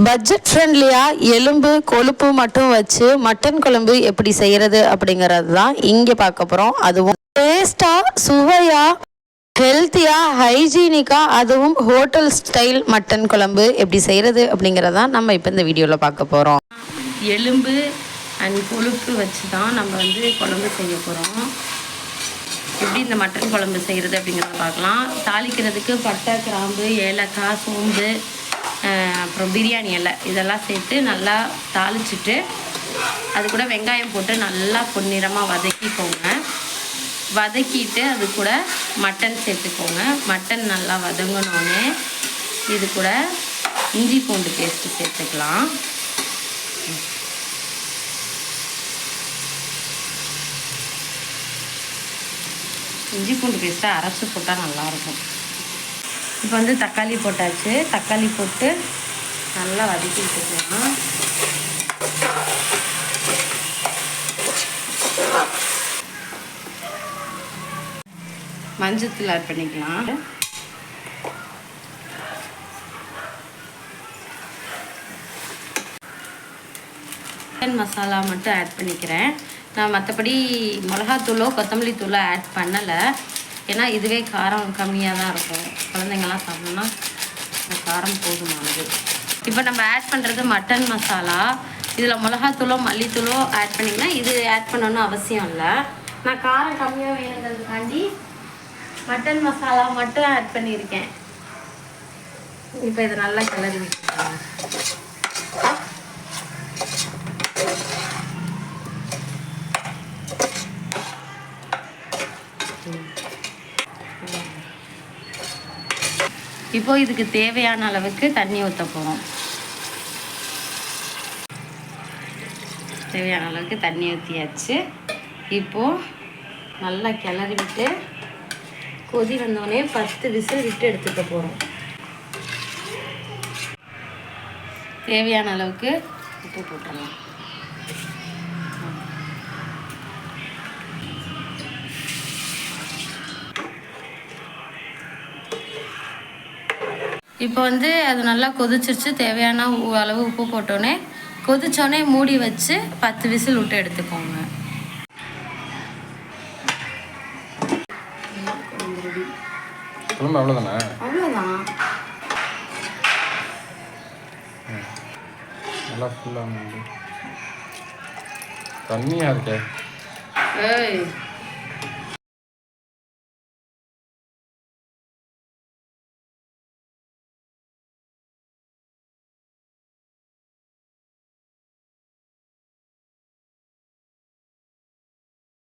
Budget ஃப்ரெண்ட்லியாக எலும்பு கொழுப்பு மட்டும் வச்சு மட்டன் குழம்பு எப்படி செய்கிறது அப்படிங்கிறது தான் இங்கே பார்க்க போகிறோம் அதுவும் டேஸ்ட்டாக சுவையாக ஹெல்த்தியாக ஹைஜீனிக்காக அதுவும் ஹோட்டல் ஸ்டைல் மட்டன் குழம்பு எப்படி செய்கிறது அப்படிங்கிறதான் நம்ம இப்போ இந்த வீடியோவில் பார்க்க போகிறோம் எலும்பு அண்ட் கொழுப்பு வச்சு தான் நம்ம வந்து குழம்பு செய்ய போகிறோம் எப்படி இந்த மட்டன் குழம்பு செய்கிறது அப்படிங்கிறத பார்க்கலாம். தாளிக்கிறதுக்கு பட்டை கிராம்பு ஏலக்காய் சோம்பு அப்புறம் பிரியாணி இலை. இதெல்லாம் சேர்த்து நல்லா தாளிச்சிட்டு அது கூட வெங்காயம் போட்டு நல்லா பொன்னிறமாக வதக்கிக்கோங்க. வதக்கிட்டு அது கூட மட்டன் சேர்த்துக்கோங்க. மட்டன் நல்லா வதங்கினோடனே இது கூட இஞ்சி பூண்டு பேஸ்ட்டு சேர்த்துக்கலாம். இஞ்சி பூண்டு பேஸ்ட்டை அரைச்சி போட்டால் நல்லாயிருக்கும் இப்போ வந்து தக்காளி போட்டாச்சு. தக்காளி போட்டு நல்லா வதக்கி விட்டுக்கலாம். மஞ்சத்தூள் ஆட் பண்ணிக்கலாம். சிக்கன் மசாலா மட்டும் ஆட் பண்ணிக்கிறேன். நான் மற்றபடி மிளகாத்தூளோ கொத்தமல்லி தூளோ ஆட் பண்ணலை. ஏன்னா இதுவே காரம் கம்மியாக தான் இருக்கும். குழந்தைங்கள்லாம் சாப்பிட்ணுன்னா காரம் போதுமானது. இப்போ நம்ம ஆட் பண்ணுறது மட்டன் மசாலா இதில் மிளகாத்தூளோ மல்லித்தூளோ ஆட் பண்ணிங்கன்னா இது ஆட் பண்ணணும்னு அவசியம் இல்லை. நான் காரம் கம்மியாக வேணுங்கிறதுக்காண்டி மட்டன் மசாலா மட்டும் ஆட் பண்ணியிருக்கேன். இப்போ இதை நல்லா கிளறி விட்டுருக்கேன் இப்போ இதுக்கு தேவையான அளவுக்கு தண்ணி ஊற்ற போகிறோம் தேவையான அளவுக்கு தண்ணி ஊற்றியாச்சு இப்போது நல்லா கிளறி விட்டு கொதி வந்தோடனே பத்து விசில் விட்டு எடுத்துக்க போகிறோம் தேவையான அளவுக்கு உப்பு போட்டுடலாம். இப்போ வந்து அது நல்லா கொதிச்சிருச்சு. தேவையான உ- அளவு உப்பு போட்டோன்னே கொதிச்சோடனே மூடி வச்சு பத்து விசில் விட்டு எடுத்துக்கோங்க. குழம்பு அவ்வளோதானே? அவ்வளோதான். நல்லா ஃபுல்லாக தண்ணியாக இருக்கே? ஏய்.